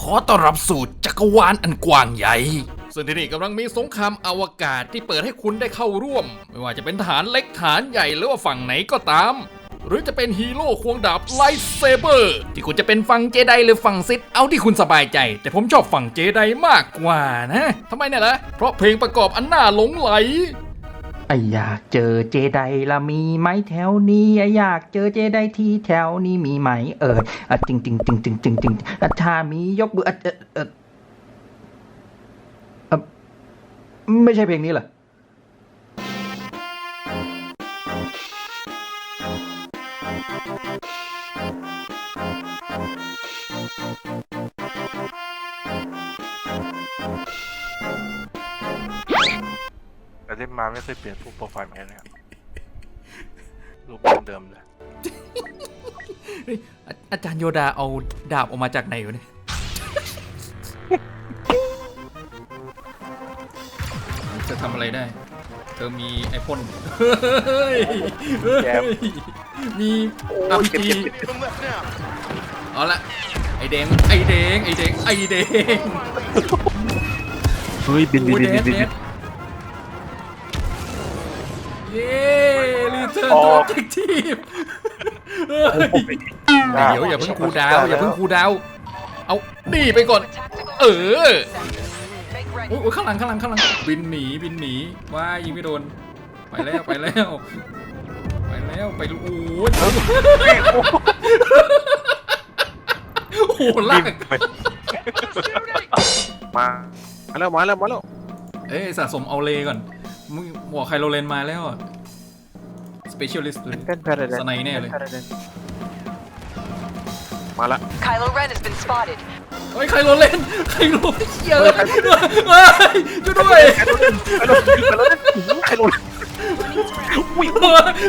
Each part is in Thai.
ขอต้อนรับสู่จักรวาลอันกว้างใหญ่ ซึ่งที่นี่กำลังมีสงครามอวกาศที่เปิดให้คุณได้เข้าร่วม ไม่ว่าจะเป็นฐานเล็กฐานใหญ่หรือว่าฝั่งไหนก็ตาม หรือจะเป็นฮีโร่ควงดาบไลท์เซเบอร์ ที่คุณจะเป็นฝั่งเจไดหรือฝั่งซิดเอาที่คุณสบายใจ แต่ผมชอบฝั่งเจไดมากกว่านะทำไมเนี่ยล่ะเพราะเพลงประกอบอันน่าหลงไหล ไออยากเจอเจไดละมีไหมแถวนี้ไออยากเจอเจไดที่แถวนี้มีไหมเอออะจริงจริงจริงจริงจริงจริงถ้ามียกมือเออเออเอ่อไม่ใช่เพลงนี้เหรอ เล่นมาไม่เคยเปลี่ยนรูปโปรไฟล์เหมือนกันนะครับรูปเดิมๆเลยเฮ้ยอาอาจารย์โยดาเอาดาบออกมาจากไหนวะเนี่ย จะทำอะไรได้ เธอมีไอพ่นเฮ้ยเฮ้ยมีอาพีจีเอาละไอแดงไอแดงไอแดงไอแดงเฮ้ยบินบินโอ้ยบินแดบิงนแดบิน อตัวอกเทคทีฟเฮ้ยเดี๋ยวอย่าเพิ่งคูลดาวน์อย่าเพิ่งคูลดาวน์เอานี่ไปก่อน เออโอ้ยข้างหลังข้างหลังข้างหลังบินหนีบินหนีว้ายยิงไม่โดนไปแล้วไปแล้ว ไปแล้วไปลูกโอ้ยโอ้โหลากมามาแล้วมาแล้วมาแล้วเอ้ยสะสมเอาเลก่อนมึงบอกไคโรเลนมาแล้วอะ specialist เลยเต้นแพรเดนสไนแน่เลยมาละ Kylo Ren has been spotted. เฮ้ยไคโรเลนไคโรเหี้ยอะเฮ้ยช่วยด้วยไอ้รถไอ้รถอุ้ย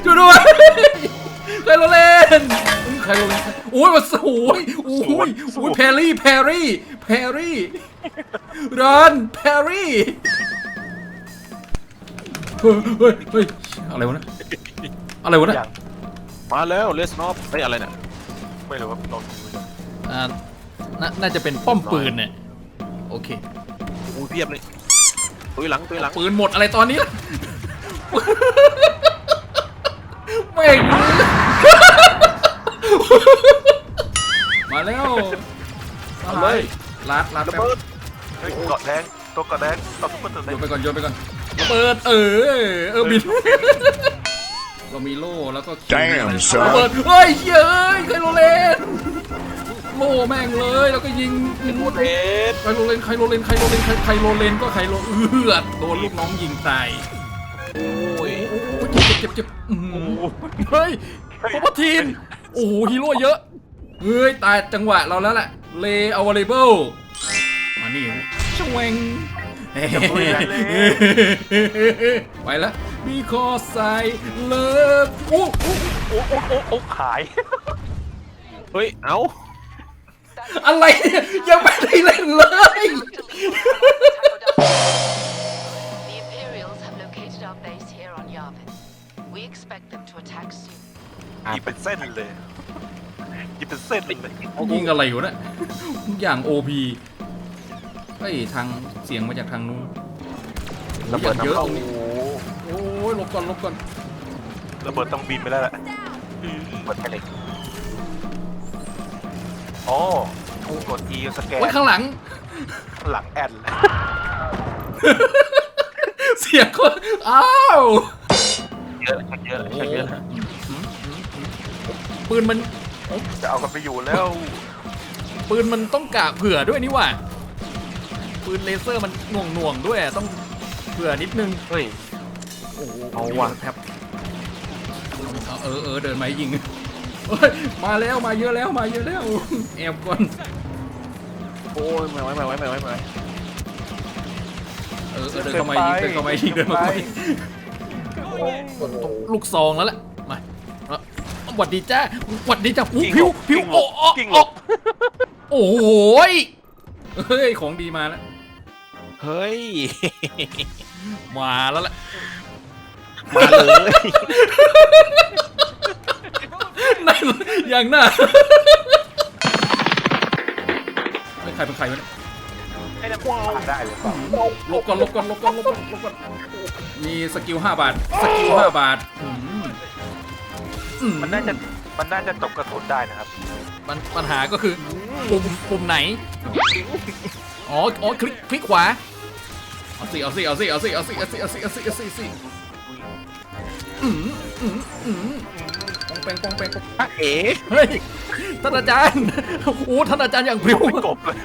ช่วยด้วยไคโรเลนไคโรเลนโอ้ยมาโอ้ยโอ้ยโอ้ยแพรรี่แพรรี่แพรรี่รันแพรรี่เฮ้ยเฮ้ยเฮ้ยอะไรวะเนะ อะไรวะเนะอย่างมาแล้วเลสนอฟเฮ้ยอะไรเนี่ยไม่รู้ว่าลองดูดูอ่าน่าน่าจะเป็นป้อมปืนเนี่ย โอเคอุ้ยเพียบเลยตุ้ยหลังตุ้ยหลังปืนหมดอะไรตอนนี้ล่ะ แม่ง มาแล้วมาเลยลัดลัดระแป๊บเบิดเฮ้ยเกาะแดงตัวเกาะแดงตัวซุปเปอร์ตัวแดโยงนไปก่อนโยนไปก่อนระเบิดเออ เออบิน เรามีโล่แล้วก็คิว Damn, son ระเบิดเฮ้ยเย้ยไคโรเลนโล่แม่งเลยแล้วก็ยิงโมเดสไคโรเลนไคโรเลนไคโรเลนไคไคโรเลนก็ไคโรเอือดโดนลูกน้องยิงตายโอ้ยโอ้โหเจ็บเจ็บเจ็บอื้อหือเฮ้ยพบทีนโอ้โหฮีโร่เยอะเฮ้ยตายจังหวะเราแล้วแหละเลอเวอร์เบิลมานี่ชวง ไปแล้ว because I love โอ้โอ้โอ้โอ้โอ้โอ้ขาย เฮ้ย เอ้า อะไรเนี่ยยังไม่ได้เล่นเลย The Imperials have located our base here on Yavin. We expect them to attack soon. หยิบเป็นเส้นเลยหยิบเป็นเส้นเลยยิงอะไรอยู่นะทุกอย่าง OP เฮ้ยทางเสียงมาจากทางนู้นระเบิดเยอะน้ำตเข้ารงนี้โอ้ยหลบก่อนหลบก่อนระเบิดต้องบินไปแล้วแหละเปิดแค่เหล็กอ๋อกด E สแกนโอ้ยข้างหลัง หลังแอนเลยเสียงคนอ้าวเยอะเยอะเยอะปืนมันจะเอากันไปอยู่แล้ว ปืนมันต้องกะเผื่อด้วยนี่หว่า ปืนเลเซอร์มันหน่วงหน่วงๆด้วยอะต้องเผื่อนิดนึง เฮ้ย โอ้โหเอาว่ะ แทบเอาเออเออเดินมาให้ยิงเฮ้ยมาแล้วมาเยอะแล้วมาเยอะแล้วแอบก่อนโอ้ยไม่ไหวไม่ไหวไม่ไหวไม่ไหวเออเออเดินเข้ามายิงเดินเข้ามายิงเดินเข้ามายิงกดตรงลูกซองแล้วแหละมาเอาหวัดดีจ้าหวัดดีจ้าอู้ผิวผิวโอ้โอ้กิ้งหลโอ้บโอ้โหยเฮ้ยของดีมาแล้ว เฮ้ย มาแล้วแหละมาเลย นั่นอย่างหน้ารเป็นใครวะเนี่ยให้ได้ว้าวได้เลยเปล่าลบก่อนลบก่อนลบก่อนลบก่อนลบก่อนมีสกิลห้าบาท สกิลห้าบาทอืมอืมันน่าจะมันน่าจะตกกระสุนได้นะครับปัญปัญหาก็คือปุ่มปุ่มไหน อ๋อ อ๋อ คลิก คลิกขวาเอา สิเอาสิเอาสิเอาสิเอาสิเอาสิเอาสิเอาสิเอาสิเอาสิอืมอืมอืมปองแปงปองแปงปองอะเอ๋เฮ้ยท่านอาจารย์โอ้ท่านอาจารย์อย่างพริ้วกบเลย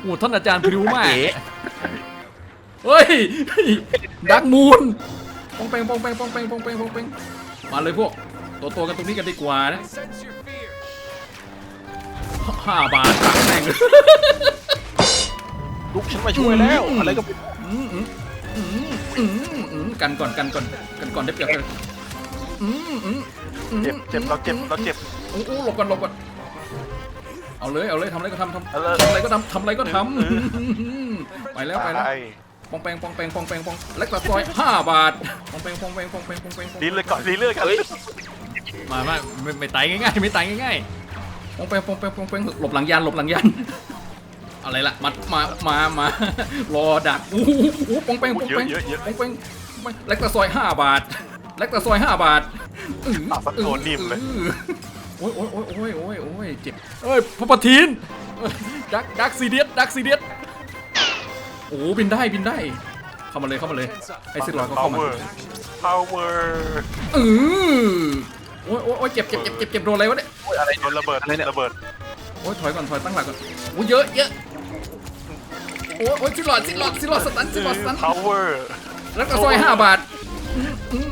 โอ้ท่านอาจารย์พริ้วมากเฮ้ยดักมูนปองแปงปองแปงปองแปงปองแปงปองแปงมาเลยพวกตัวตัวกันตรงนี้กันดีกว่านะห้าบาทตังแม่งเลยลูกฉันมาช่วยแล้ว อะไรก็อืมอืมอืมอืมอืมกันก่อนกันก่อนกันก่อนได้เปรียบเลยอืมอืมอืมเจ็บเจ็บเราเจ็บเราเจ็บโอ้โหหลบก่อนหลบก่อนเอาเลยเอาเลยทำอะไรก็ทำทำเอาเลยทำอะไรก็ทำทำอะไรก็ทำไปแล้วไปแล้วตายปองแปงปองแปงปองแปงปองเล็กตะซอยห้าบาทปองแปงปองแปงปองแปงปองแปงปองดีเลยก่อนดีเลยกันมามาไม่ไม่ตายง่ายๆไม่ตายง่ายๆปองแปงปองแปงปองแปงหลบหลังยานหลบหลังยาน อะไรล่ะมามามามารอดักอู้หูปองแปงปองเยแปอะงเยอะเยอะปองแปงปองแปงเล็กตะซอยห้าบาทเล็กตะซอยห้าบาทอื้อปากมันโดนนิ่มเลยอื้อโอ้ยโอ้ยโอ้ยโอ้ยโอ้ยโอ้ยเจ็บเอ้ยพระปทินดักดักซีเดียสดักซีเดียสโอ้บินได้บินได้เข้ามาเลยเข้ามาเลยไอ้ซิลลอยก็เข้ามา power power เออโอ้ยโอ้ยโอ้ยเจ็บเจ็บเจ็บเจ็บเจ็บโดนอะไรวะเนี่ยโอ้ยอะไรโดนระเบิดระเบิดโอ้ยถอยก่อนถอยตั้งหลักก่อนโอ้ยเยอะเยอะโอ้ยโอ้ยซิลลอดซิลลอดซิลลอดสตันซิลลอดสตัน power แล้วก็ซอยห้าบาทอืมอืม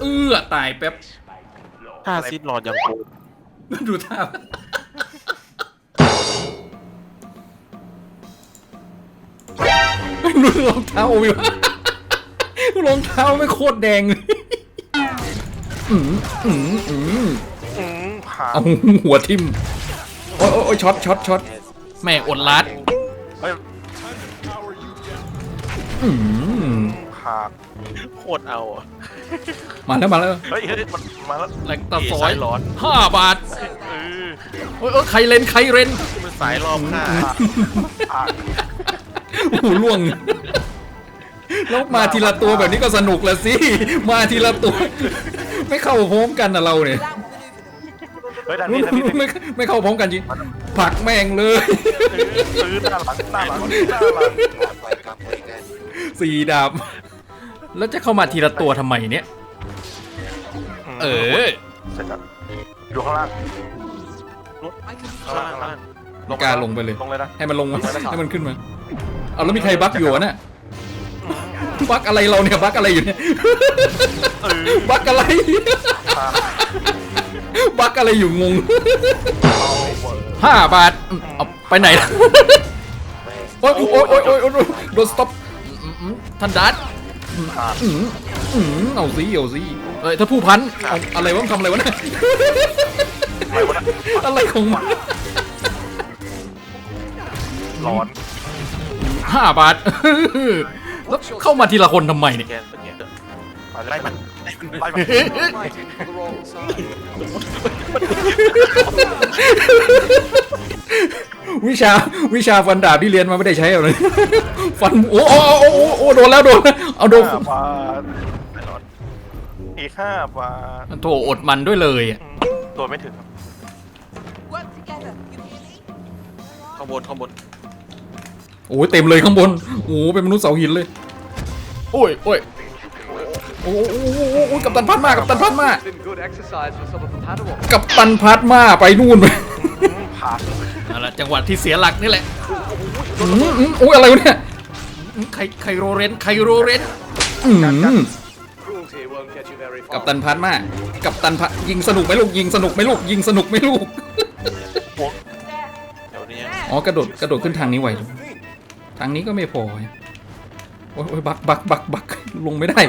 เออตายแป๊บห้าซิดหลอดยังโกดูท่าดูรองเท้าวิวรองเท้าไม่โคตรแดงเลยอืมอืมอืมอืมผ่าเอาหัวทิ่มโอ้ยโอ้ยโอ้ยช็อตช็อตช็อตแม่อดลัด อืมผ่าโคตรเอาอะมาแล้วมาแล้วเฮ้ยเฮ้ยมันมาแล้วแหลกตาซอยสายร้อนห้าบาทเออโอ้ยโอ้ยใครเล่นใครเล่นมันสายรอบค่าผ่าโอ้โหล่วงแล้วมาทีละตัวแบบนี้ก็สนุกละสิ มาทีละตัว ไม่เข้าพร้อมกันนะเราเนี่ย เฮ้ยด้านนี้ด้านนี้ด้านไม่นี้ไม่เข้าพร้อมกันจริงผลักแม่งเลย ซื้อหน้าหลังหน้าหลังหน้าหลัง สี่ดาบแล้วจะเข้ามาทีละตัวทำไมเนี่ย เออเสร็จแล้วอยู่ข้างล่างข้างล่างข้างล่างไม่กล้าลงไปเลย ลงเลยนะ ให้มันลงมาให้มันขึ้นมา เอาแล้วมีใครบั๊กอยู่วะเนี่ยบั๊กอะไรเราเนี่ยบั๊กอะไรอยู่เนี่ยเออบั๊กอะไรผ่าบั๊กอะไรอยู่งงห้าบาทอืมเอาไปไหนล่ะโอ๊ยโอ๊ยโอ๊ยโอ๊ยโอ๊ยโอ๊ยโดนสต็อปอืมอืม ท่านดัดผ่าอืมอืมเอาสิเอาสิเอ้ยถ้าผู้พันเอาอะไรวะมันทำอะไรวะเนี่ยอะไรวะนะอะไรของมันร้อนห้าบาทแล้วเข้ามาทีละคนทำไมเนี่ยแกนเป็นไงไล่มัน ไล่มันวิชาวิชาฟันดาบที่เรียนมาไม่ได้ใช้เอาเลยฟันโอ้โอ้โอ้โอ้โอ้โดนแล้วโดนแล้วเอาโดนห้าบาทอีกห้าบาทโถอดมันด้วยเลยอะอืมตัวไม่ถึงครับ Work together, you hear me? ข้างบนข้างบนโอ้ยเต็มเลยข้างบนโอ้เป็นมนุษย์เสาหินเลยโอ้ยโอ้ย โอ้โหโอ้โหโอ้โหโอ้โหกับตันพัดมากับตันพัดมา been good exercise for some of the paddle กับตันพัดมาไปนู่นไปอืมผ่านั่นแหละจังหวะที่เสียหลักนี่แหละอืมอืมโอ้ยอะไรวะเนี่ยอืมไคไคโรเรนไคโรเรนอืม cruelty won't get you very กับ far. ตันพัดมา กับตันพัดยิงสนุกไหมลูกยิงสนุกไหมลูกยิงสนุกไหมลูก เดี๋ยวนี้อ๋อกระโดดกระโดดขึ้นทางนี้ไหวลูกทางนี้ก็ไม่พอโอ้ยโอ้ยบักบักบักบักลงไม่ได้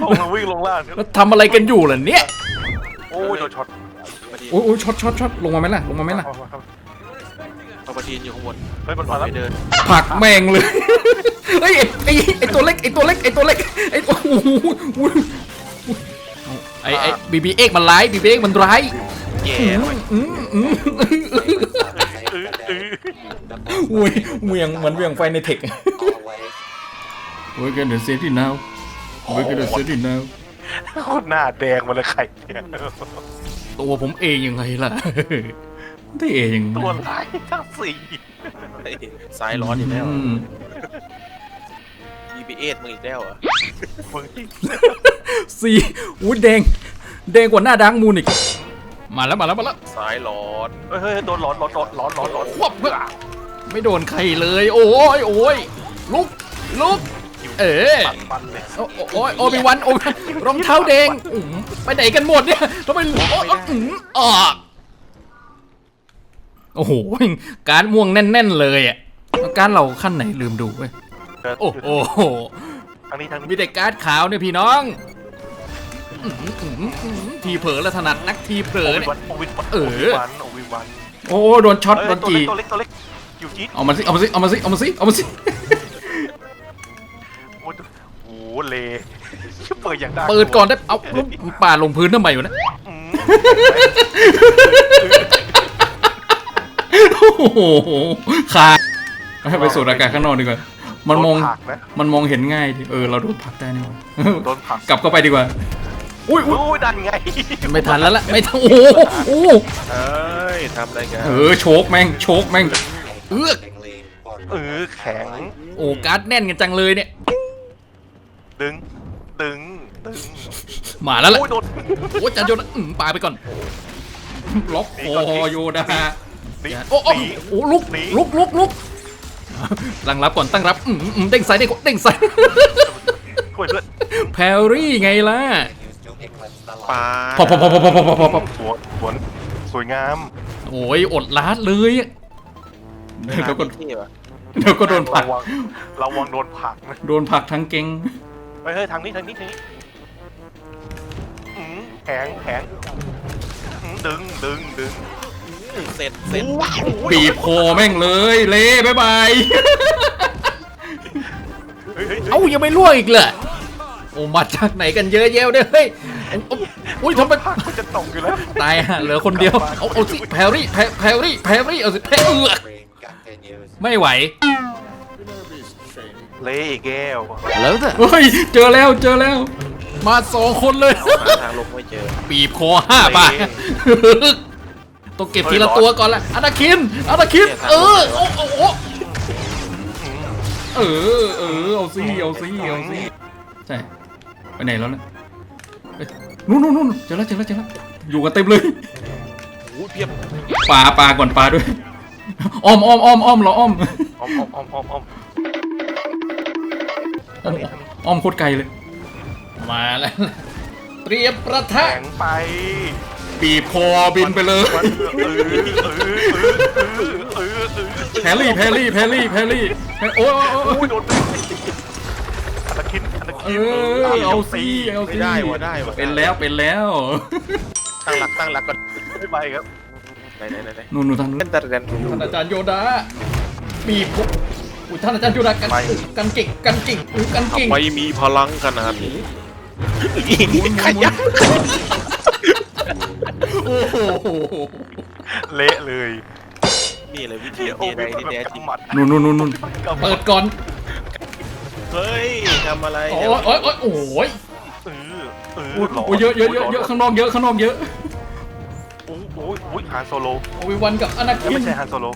ลงมาวิ่งลงล่างแล้วทำอะไรกันอยู่ล่ะเนี่ยโอ้ยโดนช็อตปะทีนโอ้ยโอ้ยช็อตช็อตช็อตลงมาไหมล่ะลงมาไหมล่ะเอาเอาเอาเอาปะทีนอยู่ข้างบนเฮ้ยมันมาแล้วไม่เดินผลักแมงเลยเฮ้ยไอ้ไอ้ไอ้ตัวเล็กไอ้ตัวเล็กไอ้ตัวเล็กไอ้โอ้โหไอ้ไอ้บีบีเอ็กมันร้ายบีบีเอ็กมันร้ายแย่อืมหน่อยอืมอืมอุ้ยเหวียงเหมือนเหวียงไฟในเทค We're gonna set it now We're gonna set it now โคตรหน้าแดงมาเลยไข่เนี่ยตัวผมเองยังไงล่ะ ได้เองตัวลายทั้งสี่ไอ้สายร้อนอีกแล้วอืม GPS มึงอีกแล้วเหรอะมึงสีอุ้ยแดง แดงกว่าหน้าดังมูนอีก มาแล้วมาแล้วมาแล้วสายร้อนเฮ้ยเฮ้ยโดนร้อนร้อนร้อนร้อนร้อนร้อนควบเพื่อไม่โดนใครเลย โอ้ยโอ้ยลุกลุก เออปัดฟันเลยโอ้โอ้ยโอบิวันโอบิรองเท้าแดงอืมไปไหนกันหมดเนี่ยทำไมโอ้ยอืมอะโอ้โหการดม่วงแน่น ๆ เลยอะแล้วการดเราขั้นไหนลืมดูเว้ยโอ้โหทางนี้ทางนี้มีแต่การ์ดขาวเนี่ยพี่น้องอื้อหืออื้อหืออื้อหือทีเผลอแล้วถนัดนักทีเผลโออวิเนี่ยวันโอวิวันเออโอวิวันโอวิวันโอ้โดนช็อตเอ้ยโดนตัวจีเล็กตัวเล็กตัวเล็กอยู่จี๊ดเอามาสิเอามาสิเอามาสิเอามาสิเอามาสิโอ้ยโอ้โห เลเปิดอย่างดังเปิดก่อนได้ เอาลูกป่าลงพื้นทำไมวะเนี่ยอืมโอ้โหขาดให้ไปสูดอากาศข้างนอกดีกว่า มันมอง โดผลักนะ มันมองเห็นง่ายดิเออ เราโดนผลักได้นี่หว่าโดนผลัก กลับเข้าไปดีกว่า อุ้ยโอ้อุ้ยยดันไง ไม่ทันแล้วล่ะ ไม่ทัน โอ้โหโอ้โหเอ้ยทำอะไรกันเออ โชกแม่ง โชกแม่ง เอือกเออแข็ง โอ้การ์ดแน่นกันจังเลยเนี่ย ดึง ดึง ดึงมาแล้วล่ะโอ้ยโดน โอ้จันโยนอืมปาไปก่อน ล็อกคอโยดาหนีโอ้โอ้หนีโอ้ลุกหนี ลุกลุกลุกตั้งรับก่อนตั้งรับอืมอืมเด้งซ้ายเด้งขวาเด้งซ้าย ช่วยเพื่อนแพรรี่ไงล่ะ ปลาพอพอพอพอพอพอพอพอสวนสวนสวยงาม โอ้ยอดลาดเลยอะเดี๋ยวก็ที่ว่ะเดี๋ยวก็โดนผลัระกวังระวังโดนผลักนะโดนผลักทั้งเก่ง เฮ้ยเฮ้ยทางนี้ทางนี้ทางนี้อืมแข็งแข็งอืมดึงดึงดึงเสร็จเสร็จบีบคอแม่งเลยเละบ๊ายบายเฮ้ยเฮ้ยเฮ้ยเอ้ายังไม่ล่วงอีกเหรอโอ้มาจากไหนกันเยอะแยะเนี่ยเฮ้ยเอาเอาอุ้ยทำไมผลักจะตกอยู่แล้ว ตายฮะเหลือคนเดียวเอาเอาสิแพรรี่แพรแพรรี่แพรรี่เอาสิแพรเอือกไม่ไหว เละอีกแก้วแล้วแต่เฮ้ยเจอแล้วเจอแล้ว มาสองคนเลย หาทางลงไม่เจอบีบคอห้าบาทต้องเก็บทีละตัวก่อนละอนาคินอนาคิน เออโอ้โอ้โอ้เออเออเอาสิเอาสิเอาสิใช่ไปไหนแล้วนะเอ้ยนู่นนู่นนู่นเจอแล้วเจอแล้วเจอแล้วอยู่กันเต็มเลยโอ้ยเพียบปลาปลาก่อนปลาด้วยอ้อมอ้อมอ้อมอ้อมเราอ้อมอมอมอมอมอมอ้อม อ้อมโคตรไกลเลย มาแล้ว เตรียมประทะแข็งไปบีบคอบินไปเลยมันเออเออเออเออเออเออแพรรี่แพรรี่แพรรี่แพรรี่แพรโอ้ยโอ้ยโอ้ย โอ้โอ้ยยโดนอันตะคินอันตะเอคินอเอาสิเอาสิ ไม่ได้วะได้วะเป็นแล้วเป็นแล้วตั้งหลักตั้งหลักก่อนไม่ไปครับไหนไหนไหนไหนนู่นนู่นทางนู้น เป็นตะเรนท่านอาจารย์โยดาบีบผม อุ้ยท่านอาจารย์โยดากันกันเก่งกันเก่งอุ้ยกันเก่งทำไมมีพลังขนาดนี้หมุนหมุนหมุนโอ้โหเละเลยนี่เลยวิธีเจโอ้ไดยที่แท้จริงกำหมัดนู่นนู่นนู่นนู่นเปิดก่อน เฮ้ยทำอะไรโอ้ยโอ้ยโอ้ยโอ้ยเออเอออุ้ยหลนโอ้ยเยอะเยอะเยอะเยอะข้างนอกเยอะข้างนอกเยอะโอ้ยโอ้ยโอ้ยฮานโซโลโอ้ยวันกับอนาเอ้ยคินไม่ใช่ฮานโซโล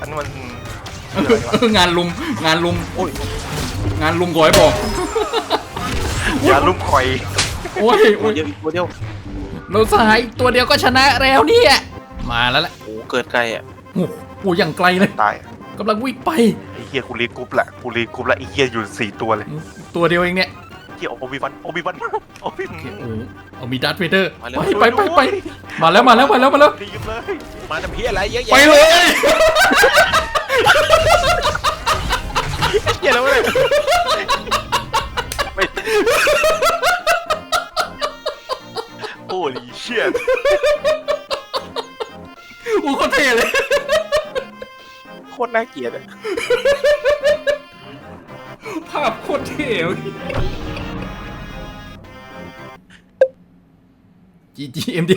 อันนี้มันเออเออ งานลุมงานลุมโอ้ยงานลุมก่อยบอกยาลุ่มคอยโอ้ยโอ้โอ้ยยเดียวอีกตัวเดียวเราสหายตัวเดียวก็ชนะแล้วเนี่ยมาแล้วแหละโอ้เกิดไกลอะโอ้โหอย่างไกลเลยตายกำลังวิ่งไปไอ้เฮียกูรีกรุ๊ปละกูรีกรุ๊ปละไอ้เฮียอยู่สี่ตัวเลย ตัวเดียวเองเนี่ยเฮียโอบิวันโอบิวันโอบิโอ้โหเอามีดัตเวเดอร์ไปไปไปไปมาแล้วมาแล้วมาแล้วมาแล้วรีบเลยมาทำพี่อะไรเยอะแยะไปเลย เยอะแล้วเลยไม่โอ้ลีเชียโอ้โหเท่เลย โคตรน่าเกลียดอะภาพโคตรเท่จีจีเอ็มดี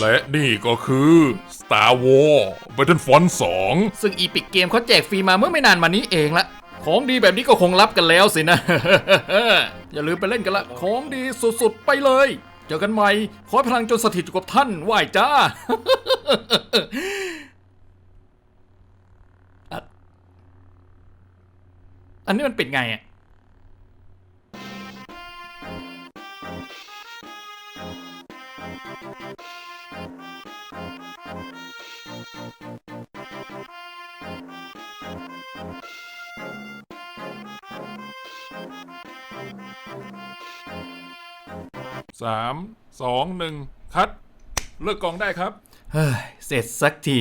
และนี่ก็คือ Star Wars Battlefront 2 ซึ่งอีพิกเกมเขาแจกฟรีมาเมื่อไม่นานมานี้เองละ ของดีแบบนี้ก็คงรับกันแล้วสินะ อย่าลืมไปเล่นกันละ ของดีสุดๆไปเลย เจอกันใหม่ ขอพลังจนสถิตอยู่กับท่านไหวจ้าอันนี้มันป็นไงอะ สามสองหนึ่งคัด เลือกกองได้ครับ เฮ้ย เสร็จสักที